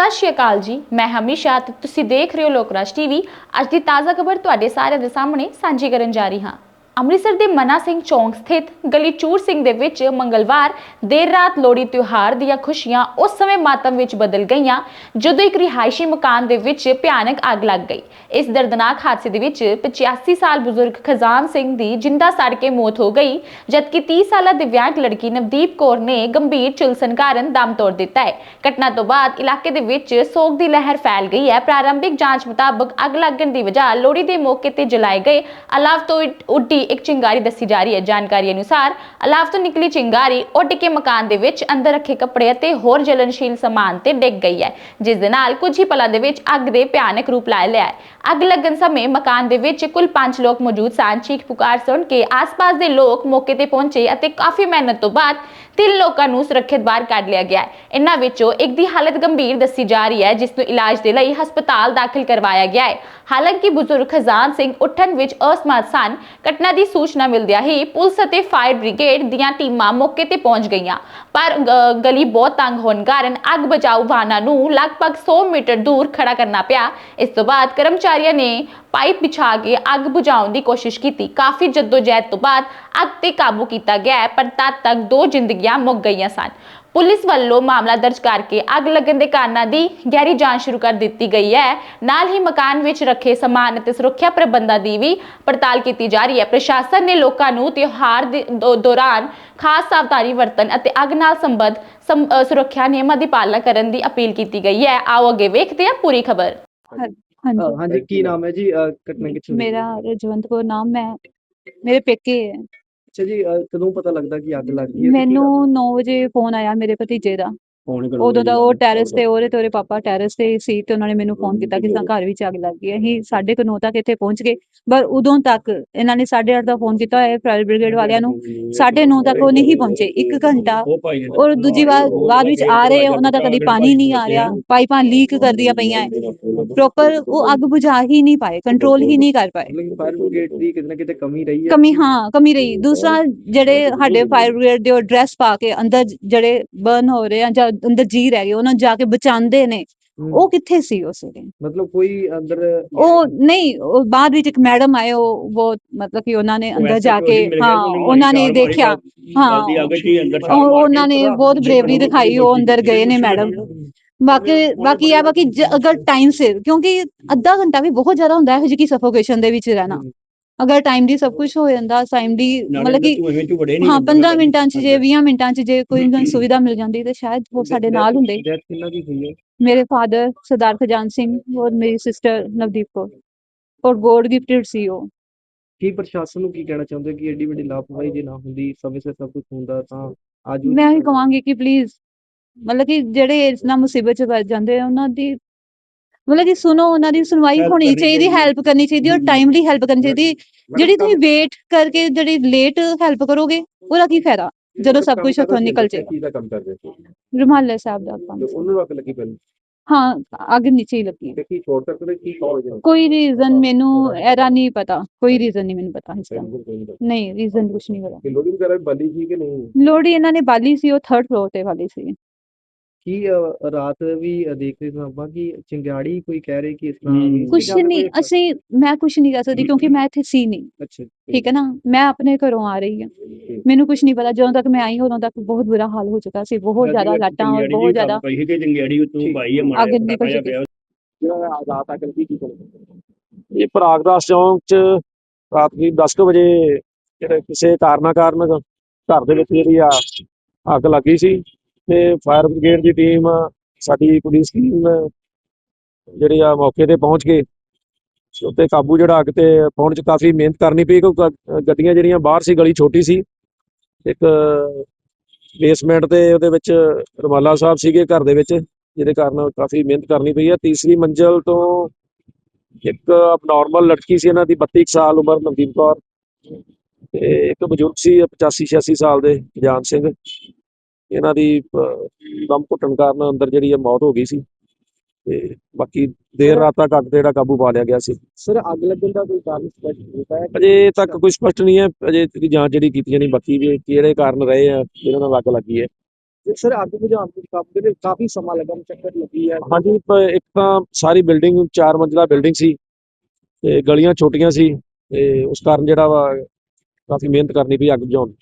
ਸਤਿ ਸ਼੍ਰੀ ਅਕਾਲ ਜੀ। ਮੈਂ ਹਮੇਸ਼ਾ ਤੇ ਤੁਸੀਂ ਦੇਖ ਰਹੇ ਹੋ ਲੋਕਰਾਜ ਟੀਵੀ। ਅੱਜ ਦੀ ਤਾਜ਼ਾ ਖਬਰ ਤੁਹਾਡੇ ਸਾਰਿਆਂ ਦੇ ਸਾਹਮਣੇ ਸਾਂਝੀ ਕਰਨ ਜਾ ਰਹੀ ਹਾਂ। ਅੰਮ੍ਰਿਤਸਰ ਦੇ ਮਨਾ ਸਿੰਘ ਚੌਂਕ ਸਥਿਤ ਗਲੀ ਚੂਰ ਸਿੰਘ ਦੇ ਵਿੱਚ ਮੰਗਲਵਾਰ ਦੇਰ ਰਾਤ ਲੋਹੜੀ ਤਿਉਹਾਰ ਦੀਆਂ ਖੁਸ਼ੀਆਂ ਉਸ ਸਮੇਂ ਮਾਤਮ ਵਿੱਚ ਬਦਲ ਗਈਆਂ, ਜਦੋਂ ਇੱਕ ਰਿਹਾਇਸ਼ੀ ਮਕਾਨ ਦੇ ਵਿੱਚ ਭਿਆਨਕ ਅੱਗ ਲੱਗ ਗਈ। ਇਸ ਦਰਦਨਾਕ ਹਾਦਸੇ ਦੇ ਵਿੱਚ 85 ਸਾਲ ਬਜ਼ੁਰਗ ਖਜ਼ਾਨ ਸਿੰਘ ਦੀ ਜਿੰਦਾ ਸੜ ਕੇ ਮੌਤ ਹੋ ਗਈ, ਜਦਕਿ 30 ਸਾਲਾ ਦਿਵਿਆਂਗ ਲੜਕੀ ਨਵਦੀਪ ਕੌਰ ਨੇ ਗੰਭੀਰ ਝੁਲਸਣ ਕਾਰਨ ਦਮ ਤੋੜ ਦਿੱਤਾ ਹੈ। ਘਟਨਾ ਤੋਂ ਬਾਅਦ ਇਲਾਕੇ ਦੇ ਵਿੱਚ ਸੋਗ ਦੀ ਲਹਿਰ ਫੈਲ ਗਈ ਹੈ। ਪ੍ਰਾਰੰਭਿਕ ਜਾਂਚ ਮੁਤਾਬਕ ਅੱਗ ਲੱਗਣ ਦੀ ਵਜ੍ਹਾ ਲੋਹੜੀ ਦੇ ਮੌਕੇ ਤੇ ਜਲਾਏ ਗਏ ਅਲਾਵ ਤੋਂ ਉੱਡੀ ਇੱਕ ਚਿੰਗਾਰੀ ਦੱਸੀ ਜਾ ਰਹੀ ਹੈ ਜਾਣਕਾਰੀ ਅਨੁਸਾਰ। ਅਲਾਵ ਤੋਂ ਨਿਕਲੀ ਚਿੰਗਾਰੀ ਉੱਡ ਕੇ ਮਕਾਨ ਦੇ ਵਿੱਚ ਅੰਦਰ ਰੱਖੇ ਕੱਪੜੇ ਅਤੇ ਹੋਰ ਜਲਨਸ਼ੀਲ ਸਮਾਨ ਤੇ ਡਿੱਗ ਗਈ ਹੈ, ਜਿਸ ਦੇ ਨਾਲ ਕੁਝ ਹੀ ਪਲਾਂ ਦੇ ਵਿੱਚ ਅੱਗ ਦੇ ਭਿਆਨਕ ਰੂਪ ਲੈ ਲਿਆ ਹੈ। ਅੱਗ ਲੱਗਣ ਸਮੇਂ ਮਕਾਨ ਦੇ ਵਿੱਚ ਕੁੱਲ 5 ਲੋਕ ਮੌਜੂਦ ਸਨ। ਚੀਖ ਪੁਕਾਰ ਸੁਣ ਕੇ ਆਸ-ਪਾਸ ਦੇ ਲੋਕ ਮੌਕੇ ਤੇ ਪਹੁੰਚੇ ਅਤੇ ਕਾਫੀ ਮਿਹਨਤ ਤੋਂ ਬਾਅਦ ਤਿੰਨ ਲੋਕਾਂ ਨੂੰ ਸੁਰੱਖਿਅਤ ਬਾਹਰ ਕੱਢ ਲਿਆ ਗਿਆ ਹੈ। ਇਹਨਾਂ ਵਿੱਚੋਂ ਇੱਕ ਦੀ ਹਾਲਤ ਗੰਭੀਰ ਦੱਸੀ ਜਾ ਰਹੀ ਹੈ, ਜਿਸ ਨੂੰ ਇਲਾਜ ਦੇ ਲਈ ਹਸਪਤਾਲ ਦਾਖਲ ਕਰਵਾਇਆ ਗਿਆ ਹੈ। ਹਾਲਾਂਕਿ ਬਜ਼ੁਰਗ ਖਜ਼ਾਨ ਸਿੰਘ ਉੱਠਣ ਵਿੱਚ ਅਸਮਰਥ ਸਨ। ਘਟਨਾ ਦੀ ਸੂਚਨਾ ਮਿਲਦਿਆਂ ਹੀ ਪੁਲਿਸ ਅਤੇ ਫਾਇਰ ਬ੍ਰਿਗੇਡ ਦੀਆਂ ਟੀਮਾਂ ਮੌਕੇ ਤੇ ਪਹੁੰਚ ਗਈਆਂ। ਪਰ ਗਲੀ ਬਹੁਤ ਤੰਗ ਹੋਣ ਕਾਰਨ ਅੱਗ ਬਚਾਊ ਵਾਹਨਾਂ ਨੂੰ ਲਗਭਗ 100 ਮੀਟਰ ਦੂਰ ਖੜਾ ਕਰਨਾ ਪਿਆ। ਇਸ ਤੋਂ ਬਾਅਦ ਕਰਮਚਾਰੀਆਂ ਨੇ ਪਾਈਪ ਵਿਛਾ ਕੇ ਅੱਗ ਬੁਝਾਉਣ ਦੀ ਕੋਸ਼ਿਸ਼ ਕੀਤੀ। ਕਾਫੀ ਜਦੋਜਹਿਦ ਤੋਂ ਬਾਅਦ ਅੱਗ ਤੇ ਕਾਬੂ ਕੀਤਾ ਗਿਆ ਪਰ ਤਦ ਤੱਕ ਦੋ ਜ਼ਿੰਦਗੀਆਂ ਮੁੱਕ ਗਈਆਂ ਸਨ। ਪੁਲਿਸ ਵੱਲੋਂ ਮਾਮਲਾ ਦਰਜ ਕਰਕੇ ਅੱਗ ਲੱਗਣ ਦੇ ਕਾਰਨਾਂ ਦੀ ਗਹਿਰੀ ਜਾਂਚ ਸ਼ੁਰੂ ਕਰ ਦਿੱਤੀ ਗਈ ਹੈ। ਨਾਲ ਹੀ ਮਕਾਨ ਵਿੱਚ ਰੱਖੇ ਸਮਾਨ ਅਤੇ ਸੁਰੱਖਿਆ ਪ੍ਰਬੰਧਾਂ ਦੀ ਵੀ ਪੜਤਾਲ ਕੀਤੀ ਜਾ ਰਹੀ ਹੈ। ਪ੍ਰਸ਼ਾਸਨ ਨੇ ਲੋਕਾਂ ਨੂੰ ਤਿਉਹਾਰ ਦੇ ਦੌਰਾਨ ਖਾਸ ਸਾਵਧਾਨੀ ਵਰਤਣ ਅਤੇ ਅੱਗ ਨਾਲ ਸੰਬੰਧ ਸੁਰੱਖਿਆ ਨਿਯਮਾਂ ਦੀ ਪਾਲਣਾ ਕਰਨ ਦੀ ਅਪੀਲ ਕੀਤੀ ਗਈ ਹੈ। ਆਓ ਅੱਗੇ ਵੇਖਦੇ ਹਾਂ ਪੂਰੀ ਖਬਰ। ਹਾਂਜੀ। ਕੀ ਨਾਮ ਹੈ ਜੀ? ਘਟਨਾ ਕਿੱਥੇ? ਮੇਰਾ ਰਜਵੰਤ ਕੌਰ ਨਾਮ ਹੈ ਮੇਰੇ ਪੇਕੇ ਹੈ। ਅੱਛਾ ਜੀ ਕਦੋਂ ਪਤਾ ਲੱਗਦਾ ਕਿ ਅੱਗ ਲੱਗ ਗਈ ਹੈ ਮੈਨੂੰ 9 ਵਜੇ ਫੋਨ ਆਇਆ ਮੇਰੇ ਭਤੀਜੇ ਦਾ। ਉਦੋਂ ਦਾ ਉਹ ਟੈਰੇਸ ਤੇ। ਉਹਦੇ ਤੇ ਉਹਦੇ ਪਾਪਾ ਟੈਰੇਸ ਤੇ ਸੀ ਤੇ ਉਹਨਾਂ ਨੇ ਮੈਨੂੰ ਫੋਨ ਕੀਤਾ ਕਿ ਸਾ ਘਰ ਵਿੱਚ ਅੱਗ ਲੱਗ ਗਈ ਹੈ। ਅਸੀਂ ਸਾਢੇ ਕੁ ਨੌ ਤੱਕ ਇੱਥੇ ਪਹੁੰਚ ਗਏ। ਪਰ ਉਦੋਂ ਤੱਕ ਇਹਨਾਂ ਨੇ 8:30 ਦਾ ਫੋਨ ਕੀਤਾ ਹੈ ਫਾਇਰ ਬ੍ਰਿਗੇਡ ਵਾਲਿਆਂ ਨੂੰ। 9:30 ਤੱਕ ਉਹ ਨਹੀਂ ਪਹੁੰਚੇ। 1 ਘੰਟਾ ਔਰ ਦੂਜੀ ਵਾਰ ਬਾਅਦ ਵਿੱਚ ਆ ਰਹੇ ਉਹਨਾਂ ਦਾ ਕਦੀ ਪਾਣੀ ਨਹੀਂ ਆ ਰਿਹਾ। ਪਾਈਪਾਂ ਲੀਕ ਕਰਦੀਆਂ ਪਈਆਂ ਪ੍ਰੋਪਰ ਉਹ ਅੱਗ ਬੁਝਾ ਹੀ ਨਹੀਂ ਪਾਏ ਕੰਟਰੋਲ ਹੀ ਨਹੀਂ ਕਰ ਪਾਏ। ਫਾਇਰ ਬ੍ਰਿਗੇਡ ਦੀ ਕਿਤੇ ਨਾ ਕਿਤੇ ਕਮੀ ਰਹੀ ਹੈ। ਕਮੀ ਹਾਂ ਕਮੀ ਰਹੀ। ਦੂਸਰਾ ਜਿਹੜੇ ਸਾਡੇ ਫਾਇਰ ਬ੍ਰਿਗੇਡ ਦੇ ਉਹ ਡਰੈਸ ਪਾ ਕੇ ਅੰਦਰ ਜ- ਜਿਹੜੇ ਬਰਨ ਹੋ ਰਹੇ ਆ ਜਾਂ ਅੰਦਰ ਜੀ ਰਹਿ ਗਏ ਉਹਨਾਂ ਨੂੰ ਜਾ ਕੇ ਬਚਾਉਂਦੇ ਨੇ। ਉਹ ਕਿੱਥੇ ਸੀ ਉਸ ਵੇਲੇ ਮਤਲਬ ਕੋਈ ਅੰਦਰ ਉਹ ਨਹੀਂ। ਉਹ ਬਾਅਦ ਵਿੱਚ ਇੱਕ ਮੈਡਮ ਆਏ ਉਹ ਬਹੁਤ ਮਤਲਬ ਕਿ ਉਹਨਾਂ ਨੇ ਅੰਦਰ ਜਾ ਕੇ ਹਾਂ ਉਹਨਾਂ ਨੇ ਦੇਖਿਆ। ਹਾਂ। ਉਹ ਉਹਨਾਂ ਨੇ ਬਹੁਤ ਬਰੇਵਰੀ ਦਿਖਾਈ ਉਹ ਅੰਦਰ ਗਏ ਨੇ ਮੈਡਮ। ਬਾਕੀ ਬਾਕੀ ਇਹ ਬਾਕੀ ਅਗਰ ਟਾਈਮ ਸਿਰ ਕਿਉਂਕਿ ਅੱਧਾ ਘੰਟਾ ਵੀ ਬਹੁਤ ਜ਼ਿਆਦਾ ਹੁੰਦਾ ਹੈ ਜਿਹੀ ਸਫੋਕੇਸ਼ਨ ਦੇ ਵਿੱਚ ਰਹਿਣਾ। ਅਗਰ ਟਾਈਮ ਦੀ ਸਭ ਕੁਝ ਹੋ ਜਾਂਦਾ ਟਾਈਮ ਦੀ ਮਤਲਬ ਕਿ ਹਾਂ 15 ਮਿੰਟਾਂ 'ਚ ਜੇ 20 ਮਿੰਟਾਂ 'ਚ ਜੇ ਕੋਈ ਉਹਨਾਂ ਨੂੰ ਸੁਵਿਧਾ ਮਿਲ ਜਾਂਦੀ ਤੇ ਸ਼ਾਇਦ ਉਹ ਸਾਡੇ ਨਾਲ ਹੁੰਦੇ। ਡੈਥ ਕਿੰਨਾ ਦੀ ਹੋਈ ਹੈ? ਮੇਰੇ ਫਾਦਰ ਸਰਦਾਰ ਖਜਾਨ ਸਿੰਘ ਔਰ ਮੇਰੀ ਸਿਸਟਰ ਨਵਦੀਪ ਕੌਰ ਔਰ ਗੋਡ ਗਿਫਟਡ ਸੀ ਉਹ। ਕੀ ਪ੍ਰਸ਼ਾਸਨ ਨੂੰ ਕੀ ਕਹਿਣਾ ਚਾਹੁੰਦੇ ਕਿ ਐਡੀ ਵੱਡੀ ਲਾਪਰਵਾਹੀ ਜੇ ਨਾ ਹੁੰਦੀ ਸਮੇਂ ਸਿਰ ਸਭ ਕੁਝ ਹੁੰਦਾ ਤਾਂ ਅੱਜ ਮੈਂ ਇਹ ਕਹਾਂਗੀ ਕਿ ਪਲੀਜ਼ ਮਤਲਬ ਕਿ ਜਿਹੜੇ ਇਸ ਨਾਲ ਮੁਸੀਬਤ 'ਚ ਵੱਜ ਜਾਂਦੇ ਆ ਉਹਨਾਂ ਦੀ ਮਤਲਬ ਕਿ ਸੁਣੋ ਉਹਨਾਂ ਦੀ ਸੁਣਵਾਈ Help ਹੋਣੀ ਕਰਨੀ ਚਾਹੀਦੀ ਚਾਹੀਦੀ। ਹੈਲਪ ਕਰਨੀ ਚਾਹੀਦੀ ਔਰ ਹਮ। ਟਾਈਮਲੀ ਹੈਲਪ ਕਰਨੀ ਚਾਹੀਦੀ। ਜਿਹੜੀ ਤੁਸੀਂ ਵੇਟ ਕਰਕੇ ਜਿਹੜੀ ਲੇਟ ਹੈਲਪ ਕਰੋਗੇ ਉਹਦਾ ਕੀ ਫਾਇਦਾ? ਜਦੋਂ ਸਭ ਕੁਝ ਉੱਥੋਂ ਨਿਕਲ ਜੇ ਕੀ ਦਾ ਕੰਮ ਕਰਦੇ ਸੀ ਰੁਮਾਲੇ ਸਾਹਿਬ ਦਾ ਤੇ। ਉਹਨੂੰ ਅੱਗ ਲੱਗੀ ਪਹਿਲਾਂ ਹਾਂ ਅੱਗ ਨੀਚੇ ਹੀ ਲੱਗੀ ਤੇ ਕੀ ਸ਼ੋਰਟ ਸਰਕਟ ਕੀ ਹੈ ਕੋਈ ਰੀਜ਼ਨ ਮੈਨੂੰ ਇਹਦਾ ਨਹੀਂ ਪਤਾ। ਕੋਈ ਰੀਜ਼ਨ ਨਹੀਂ ਮੈਨੂੰ ਪਤਾ ਇਸ ਦਾ ਨਹੀਂ ਰੀਜ਼ਨ ਕੁਝ ਨਹੀਂ ਪਤਾ। ਕਿ ਲੋਡਿੰਗ ਵਗੈਰਾ ਬੱਲੀ ਸੀ ਕਿ ਨਹੀਂ? ਲੋੜੀ ਇਹਨਾਂ ਨੇ ਬਾਲੀ ਸੀ ਉਹ 3rd ਫਲੋਰ ਤੇ ਵਾਲੀ ਸੀ। ਕੀ ਅ, ਰਾਤ ਵੀ ਦੇਖ ਰਹੇ ਸਾਂ ਆਪਾਂ ਕਿ ਚਿੰਗਾੜੀ ਕੋਈ ਕਹਿ ਰਹੇ ਕਿ ਇਸ ਤਰ੍ਹਾਂ ਕੁਛ ਜਾਂ ਨਹੀਂ ਕੋਈ- ਅਸੀਂ ਮੈਂ ਕੁਛ ਨਹੀਂ ਕਰ ਸਕਦੀ ਕਿਉਂਕਿ ਮੈਂ ਇੱਥੇ ਸੀ ਨਹੀਂ। ਅੱਛਾ ਠੀਕ। ਹੈ ਨਾ? ਮੈਂ ਆਪਣੇ ਘਰੋਂ ਆ ਰਹੀ ਹਾਂ। ਮੈਨੂੰ ਕੁਝ ਨਹੀਂ ਪਤਾ ਜਦੋਂ ਤੱਕ ਮੈਂ ਆਈ ਉਦੋਂ ਤੱਕ ਬਹੁਤ ਬੁਰਾ ਹਾਲ ਹੋ ਚੁੱਕਾ ਸੀ ਬਹੁਤ ਜ਼ਿਆਦਾ ਲਾਟਾਂ ਔਰ ਬਹੁਤ ਜ਼ਿਆਦਾ ਪਈ ਕਿ ਜੰਗਿਆੜੀ ਉਤੋਂ ਠੀਕ। ਭਾਈ ਹੈ ਅੱਗ ਜਿਹੜਾ ਰਾਤ ਅੱਗ ਲੱਗੀ ਕੀ ਇਹ ਪ੍ਰਾਗਦਾਸ ਚੌਂਕ ਚ ਰਾਤ ਦੀ 10 ਕੁ ਵਜੇ ਜਿਹੜੇ ਕਿਸੇ ਕਾਰਨਾ ਕਾਰਨ ਘਰ ਦੇ ਵਿੱਚ ਜਿਹੜੀ ਆ ਅੱਗ ਲੱਗੀ ਸੀ ਤੇ ਫਾਇਰ ਬ੍ਰਿਗੇਡ ਦੀ ਟੀਮ, ਸਾਡੀ ਪੁਲਿਸ ਟੀਮ ਜਿਹੜੀ ਆ ਮੌਕੇ ਤੇ ਪਹੁੰਚ ਕੇ ਉੱਤੇ ਕਾਬੂ ਜਿਹੜਾ ਅੱਗ ਤੇ ਪਹੁੰਚ 'ਚ ਕਾਫੀ ਮਿਹਨਤ ਕਰਨੀ ਪਈ ਕਿਉਂਕਿ ਗੱਡੀਆਂ ਜਿਹੜੀਆਂ ਬਾਹਰ ਸੀ, ਗਲੀ ਛੋਟੀ ਸੀ। ਇੱਕ ਬੇਸਮੈਂਟ ਤੇ ਉਹਦੇ ਵਿੱਚ ਰਮਾਲਾ ਸਾਹਿਬ ਸੀਗੇ ਘਰ ਦੇ ਵਿੱਚ, ਜਿਹਦੇ ਕਾਰਨ ਕਾਫੀ ਮਿਹਨਤ ਕਰਨੀ ਪਈ ਹੈ। ਤੀਸਰੀ ਮੰਜ਼ਲ ਤੋਂ ਇੱਕ ਅਬਨੋਰਮਲ ਲੜਕੀ ਸੀ, ਇਹਨਾਂ ਦੀ 32 ਕੁ ਸਾਲ ਉਮਰ, ਨਵਦੀਪ ਕੌਰ। ਤੇ ਇੱਕ ਬਜ਼ੁਰਗ ਸੀ 85 86 ਸਾਲ ਦੇ ਜਾਨ ਸਿੰਘ। ਇਹਨਾਂ ਦੀ ਦਮ ਘੁੱਟਣ ਕਾਰਨ ਅੰਦਰ ਜਿਹੜੀ ਹੈ ਮੌਤ ਹੋ ਗਈ ਸੀ ਤੇ ਬਾਕੀ ਦੇਰ ਰਾਤ ਤੱਕ ਅੱਗ ਤੇ ਜਿਹੜਾ ਕਾਬੂ ਪਾ ਲਿਆ ਗਿਆ ਸੀ। ਸਰ ਅੱਗ ਲੱਗਣ ਦਾ ਕੋਈ ਕਾਰਨ ਸਪਸ਼ਟ ਹੁੰਦਾ ਹੈ ਅਜੇ ਤੱਕ ਕੋਈ ਸਪਸ਼ਟ ਨਹੀਂ ਹੈ। ਅਜੇ ਦੀ ਜਾਂਚ ਜਿਹੜੀ ਕੀਤੀ ਜਾਣੀ ਬਾਕੀ ਵੀ ਕਿਹੜੇ ਕਾਰਨ ਰਹੇ ਆ ਜਿਹਨਾਂ ਨਾਲ ਅੱਗ ਲੱਗੀ ਹੈ। ਸਰ ਅੱਗ ਬੁਝਾਉਣ ਦੇ ਕਾਫੀ ਦੇ ਕਾਫੀ ਸਮਾਂ ਲੱਗਾ ਚੱਕਰ ਲੱਗੀ ਹੈ। ਹਾਂਜੀ ਇੱਕ ਤਾਂ ਸਾਰੀ ਬਿਲਡਿੰਗ ਚਾਰ ਮੰਜ਼ਿਲਾ ਬਿਲਡਿੰਗ ਸੀ ਤੇ ਗਲੀਆਂ ਛੋਟੀਆਂ ਸੀ ਤੇ ਉਸ ਕਾਰਨ ਜਿਹੜਾ ਵਾ ਕਾਫੀ ਮਿਹਨਤ ਕਰਨੀ ਪਈ ਅੱਗ ਬੁਝਾਉਣ